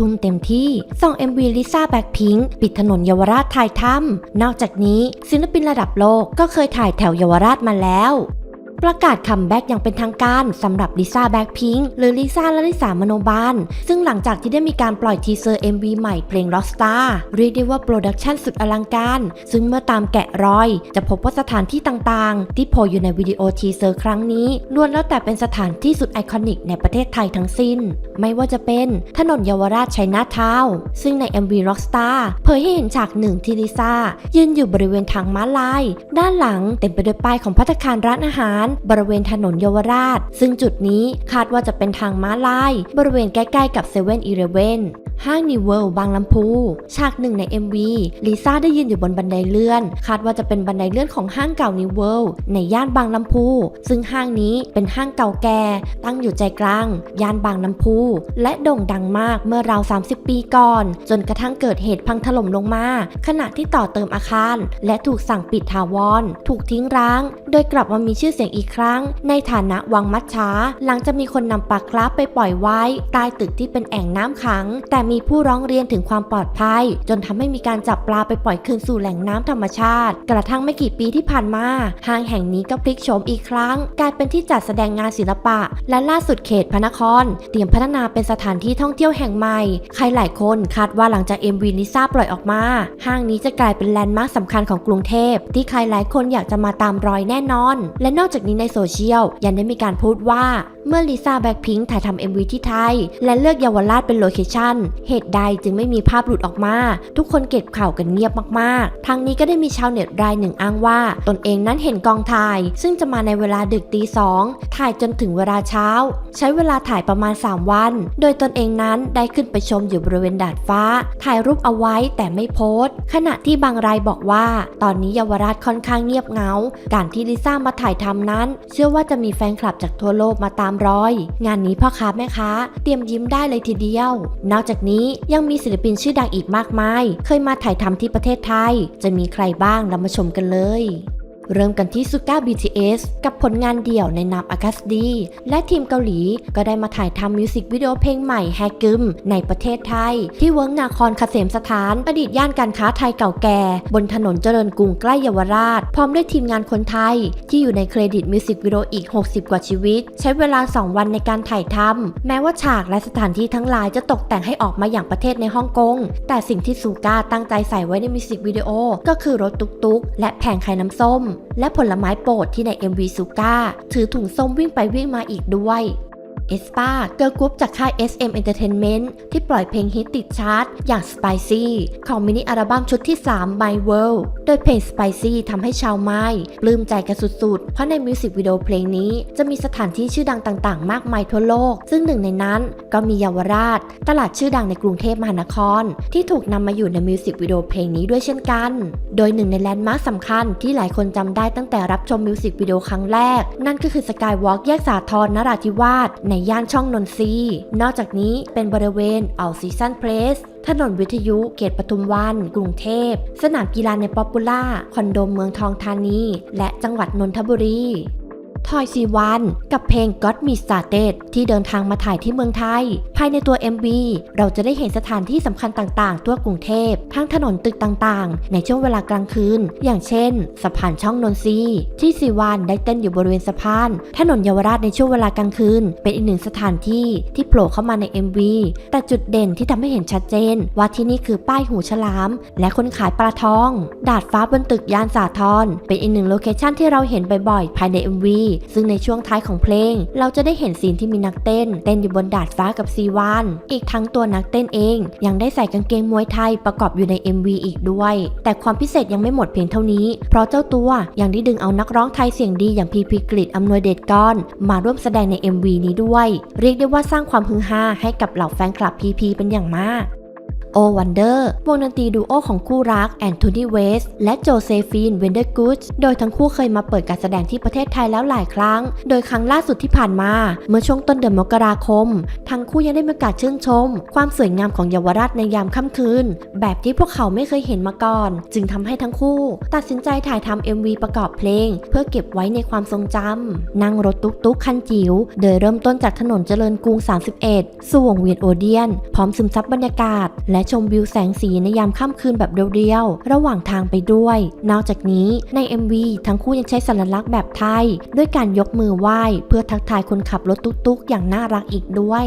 ทุ่มเต็มที่ส่อง MV ลิซ่าแบ็คพิงค์ปิดถนนเยาวราชถ่ายถ้ำนอกจากนี้ศิลปินระดับโลกก็เคยถ่ายแถวเยาวราชมาแล้ว ประกาศคัมแบ็กอย่างเป็นทางการสำหรับลิซ่าแบ็คพิงค์หรือลิซ่าและลิสามโนบาลซึ่งหลังจากที่ได้มีการปล่อยทีเซอร์ MV ใหม่เพลง Rockstar เรียกได้ว่าโปรดักชันสุดอลังการ ซึ่งเมื่อตามแกะรอย จะพบว่าสถานที่ต่างๆ ที่โผล่อยู่ในวิดีโอทีเซอร์ครั้งนี้ล้วนแล้วแต่เป็นสถานที่สุดไอคอนิกในประเทศไทยทั้งสิ้น ไม่ว่าจะเป็นถนนเยาวราชชัยนาทาวซึ่งใน MV Rockstar เผยให้เห็นฉากหนึ่งที่ลิซ่ายืนอยู่บริเวณทางม้าลาย ด้านหลังเต็มไปด้วยป้ายของพัตคารร้านอาหารบริเวณถนนเยาวราช ซึ่งจุดนี้คาดว่าจะเป็นทางม้าลาย บริเวณใกล้ๆกับ7 e เ e ่ e อห้างนิเวิลบางลำพู ฉากหนึ่งใน MV ลิซ่าได้ยืนอยู่บนบันไดเลื่อน คาดว่าจะเป็นบันไดเลื่อนของห้างเก่านิเวิลในย่านบางลำพู ซึ่งห้างนี้เป็นห้างเก่าแก่ ตั้งอยู่ใจกลาง ย่านบางลำพู และโด่งดังมากเมื่อราว 30 ปีก่อน จนกระทั่งเกิดเหตุพังถล่มลงมา ขณะที่ต่อเติมอาคาร และถูกสั่งปิดถาวร ถูกทิ้งร้าง โดยกลับมามีชื่อเสียงอีกครั้ง ในฐานะวังมัดช้าหลังจะมีคนนำปลาคราฟไปปล่อยไว้ใต้ตึกที่เป็นแอ่งน้ำขัง แต่มีผู้ร้องเรียนถึงความปลอดภัย จนทำให้มีการจับปลาไปปล่อยคืนสู่แหล่งน้ำธรรมชาติ กระทั่งไม่กี่ปีที่ผ่านมาห้างแห่งนี้ก็พลิกโฉมอีกครั้ง กลายเป็นที่จัดแสดงงานศิลปะ และล่าสุดเขตพระนคร เตรียมพัฒนาเป็นสถานที่ท่องเที่ยวแห่งใหม่ ใครหลายคนคาดว่าหลังจาก MV ลิซ่าปล่อยออกมา ห้างนี้จะกลายเป็นแลนด์มาร์คสำคัญของกรุงเทพที่ใครหลายคนอยากจะมาตามรอยแน่นอน และนอกจากนี้ในโซเชียลยังได้มีการพูดว่าเมื่อลิซ่าแบ็คพิงค์ถ่ายทำ MV ที่ไทย และเลือกเยาวราชเป็นโลเคชั่น เหตุใดจึงไม่มีภาพหลุดออกมา ทุกคนเก็บข่าวกันเงียบมากๆทั้งนี้ก็ได้มีชาวเน็ตรายหนึ่งอ้างว่า ตนเองนั้นเห็นกองถ่าย ซึ่งจะมาในเวลาดึกตีสองถ่ายจนถึงเวลาเช้า ใช้เวลาถ่ายประมาณ 3 วัน โดยตนเองนั้นได้ขึ้นไปชมอยู่บริเวณดาดฟ้า ถ่ายรูปเอาไว้แต่ไม่โพสต์ ขณะที่บางรายบอกว่า ตอนนี้เยาวราชค่อนข้างเงียบเงา การที่ลิซ่ามาถ่ายทำนั้น เชื่อว่าจะมีแฟนคลับจากทั่วโลกมาตามรอย งานนี้พ่อค้าแม่ค้า เตรียมยิ้มได้เลยทีเดียว นอกจากนี้ยังมีศิลปินชื่อดังอีกมากมาย เคยมาถ่ายทำที่ประเทศไทย จะมีใครบ้างเรามาชมกันเลย เริ่มกันที่ซูก้า BTS กับผลงานเดี่ยวในนามอากาสดี และทีมเกาหลีก็ได้มาถ่ายทำมิวสิกวิดีโอเพลงใหม่แฮกึมในประเทศไทย ที่เวิร์กนาครเกษมสถานอดีตย่านการค้าไทยเก่าแก่ บนถนนเจริญกรุงใกล้เยาวราช พร้อมด้วยทีมงานคนไทย ที่อยู่ในเครดิตมิวสิกวิดีโออีก 60 กว่าชีวิต ใช้เวลา 2 วันในการถ่ายทำแม้ว่าฉากและสถานที่ทั้งหลายจะตกแต่งให้ออกมาอย่างประเทศในฮ่องกงแต่สิ่งที่ซูก้าตั้งใจใส่ไว้ในมิวสิกวิดีโอก็คือรถตุกๆและแผงขายน้ำส้มและผลไม้โปรดที่ใน MV ซูก้าถือถุงส้มวิ่งไปวิ่งมาอีกด้วย เอสปาเกิร์ลกรุ๊ปจากค่าย SM Entertainment ที่ปล่อยเพลงฮิตติดชาร์ตอย่าง Spicy ของมินิอัลบั้มชุดที่ 3 My World โดยเพลง Spicy ทำให้ชาวไม้ปลื้มใจกันสุดๆ เพราะในมิวสิกวิดีโอเพลงนี้จะมีสถานที่ชื่อดังต่างๆ มากมายทั่วโลก ซึ่งหนึ่งในนั้นก็มีเยาวราช ตลาดชื่อดังในกรุงเทพมหานคร ที่ถูกนำมาอยู่ในมิวสิกวิดีโอเพลงนี้ด้วยเช่นกัน โดยหนึ่งในแลนด์มาร์คสำคัญที่หลายคนจำได้ตั้งแต่รับชมมิวสิกวิดีโอครั้งแรก นั่นก็คือสกายวอล์กแยกสาทรนราธิวาสในย่านช่องนนทรีนอกจากนี้เป็นบริเวณเอาซีซันเพลสถนนวิทยุเขตปทุมวัน กรุงเทพ สนามกีฬาในป๊อปปูล่า คอนโดเมืองทองธานี และจังหวัดนนทบุรี ทอยซีวันกับเพลง God Me Started ที่เดินทางมาถ่ายที่เมืองไทย ภายในตัว MV เราจะได้เห็นสถานที่สำคัญต่างๆ ทั่วกรุงเทพ ทั้งถนนตึกต่างๆ ในช่วงเวลากลางคืน อย่างเช่น สะพานช่องนนทรีที่ซีวันได้เต้นอยู่บริเวณสะพาน ถนนเยาวราชในช่วงเวลากลางคืน เป็นอีกหนึ่งสถานที่ที่โผล่เข้ามาใน MV แต่จุดเด่นที่ทำให้เห็นชัดเจน ว่าที่นี่คือป้ายหูฉลาม และคนขายปลาทอง ดาดฟ้าบนตึกยานสาทรเป็นอีกหนึ่งโลเคชั่นที่เราเห็นบ่อยๆภายใน MV ซึ่งในช่วงท้ายของเพลง เราจะได้เห็นซีนที่มีนักเต้น เต้นอยู่บนดาดฟ้ากับซีวาน อีกทั้งตัวนักเต้นเอง ยังได้ใส่กางเกงมวยไทยประกอบอยู่ใน MV อีกด้วย แต่ความพิเศษยังไม่หมดเพียงเท่านี้ เพราะเจ้าตัวยังได้ดึงเอานักร้องไทยเสียงดีอย่างพีพีกฤษอำนวยเดชก้อน มาร่วมแสดงใน MV นี้ด้วย เรียกได้ว่าสร้างความฮือฮาให้กับเหล่าแฟนคลับพีพีเป็นอย่างมาก โอวันเดอร์วงดนตรีดูโอของคู่รักแอนโทนีเวสและโจเซฟีนเวนเดอร์กูชโดยทั้งคู่เคยมาเปิดการแสดงที่ประเทศไทยแล้วหลายครั้ง โดยครั้งล่าสุดที่ผ่านมา เมื่อช่วงต้นเดือนมกราคม ทั้งคู่ยังได้มีโอกาสชื่นชม ความสวยงามของเยาวราชในยามค่ำคืน แบบที่พวกเขาไม่เคยเห็นมาก่อน จึงทำให้ทั้งคู่ ตัดสินใจถ่ายทำ MV ประกอบเพลง เพื่อเก็บไว้ในความทรงจำนั่งรถตุ๊กๆคันจิ๋วโดยเริ่มต้นจากถนนเจริญกรุง 31 สู่วงเวียนโอเดียน พร้อมซึมซับบรรยากาศ และและชมวิวแสงสีในยามค่ำคืนแบบเรียวๆ ระหว่างทางไปด้วย นอกจากนี้ใน MV ทั้งคู่ยังใช้สัญลักษณ์แบบไทย ด้วยการยกมือไหว้ เพื่อทักทายคนขับรถตุ๊กๆ อย่างน่ารักอีกด้วย